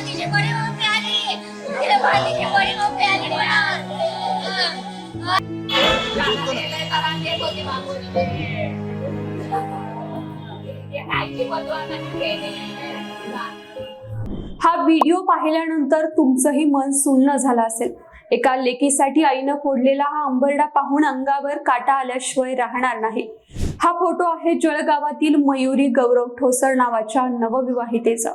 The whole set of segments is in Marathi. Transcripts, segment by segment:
तिची बडी मम्मी आली तिला तिची बडी मम्मी आली हा व्हिडिओ पाहिल्यानंतर तुमचंही मन सुन्न झालं असेल. एका लेकीसाठी आईनं फोडलेला हा अंबरडा पाहून अंगावर काटा आल्याशिवाय राहणार नाही. हा फोटो आहे जळगावातील मयुरी गौरव ठोसर नावाच्या नवविवाहितेचा.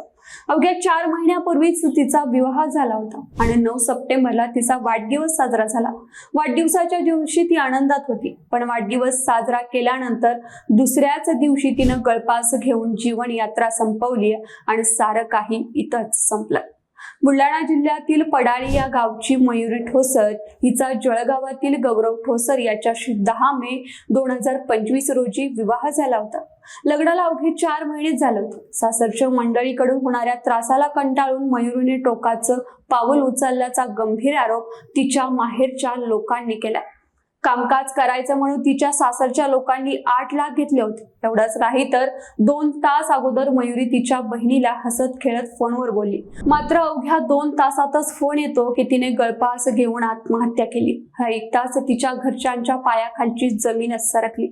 अवघ्या चार महिन्यापूर्वीच तिचा विवाह झाला होता आणि नऊ सप्टेंबरला तिचा वाढदिवस साजरा झाला. वाढदिवसाच्या दिवशी ती आनंदात होती पण वाढदिवस साजरा केल्यानंतर दुसऱ्याच दिवशी तिनं गळपास घेऊन जीवन यात्रा संपवली आणि सारं काही इथंच संपलं. बुलढाणा जिल्ह्यातील पडाळी या गावची मयुरी ठोसर हिचा जळगावातील गौरव ठोसर याच्याशी दहा मे दोन हजार पंचवीस रोजी विवाह झाला होता. लग्नाला अवघे चार महिने झालं होतं. सासरच्या मंडळीकडून होणाऱ्या त्रासाला कंटाळून मयुरीने टोकाचं पाऊल उचलल्याचा गंभीर आरोप तिच्या माहेरच्या लोकांनी केला. कामकाज करायचं म्हणून तिच्या सासरच्या लोकांनी आठ लाख घेतले होते. एवढंच नाही तर दोन तास अगोदर मयुरी तिच्या बहिणीला हसत खेळत फोनवर बोलली. मात्र अवघ्या दोन तासातच फोन येतो की तिने गळपास घेऊन आत्महत्या केली. हा एक तास तिच्या घरच्यांच्या पायाखालची जमीन सरकली.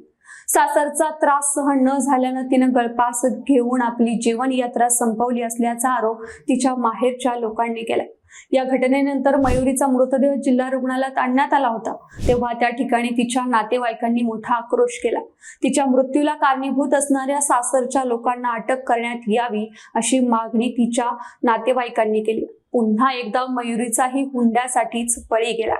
सासरचा त्रास सहन न झाल्यानं तिनं गळपास घेऊन आपली जीवन यात्रा संपवली असल्याचा आरोप तिच्या माहेरच्या लोकांनी केला या घटनेनंतर मयुरीचा मृतदेह जिल्हा रुग्णालयात आणण्यात आला होता. तेव्हा त्या ठिकाणी तिच्या नातेवाईकांनी मोठा आक्रोश केला. तिच्या मृत्यूला कारणीभूत असणाऱ्या सासरच्या लोकांना अटक करण्यात यावी अशी मागणी तिच्या नातेवाईकांनी केली. पुन्हा एकदा मयुरीचाही हुंड्यासाठीच बळी गेला.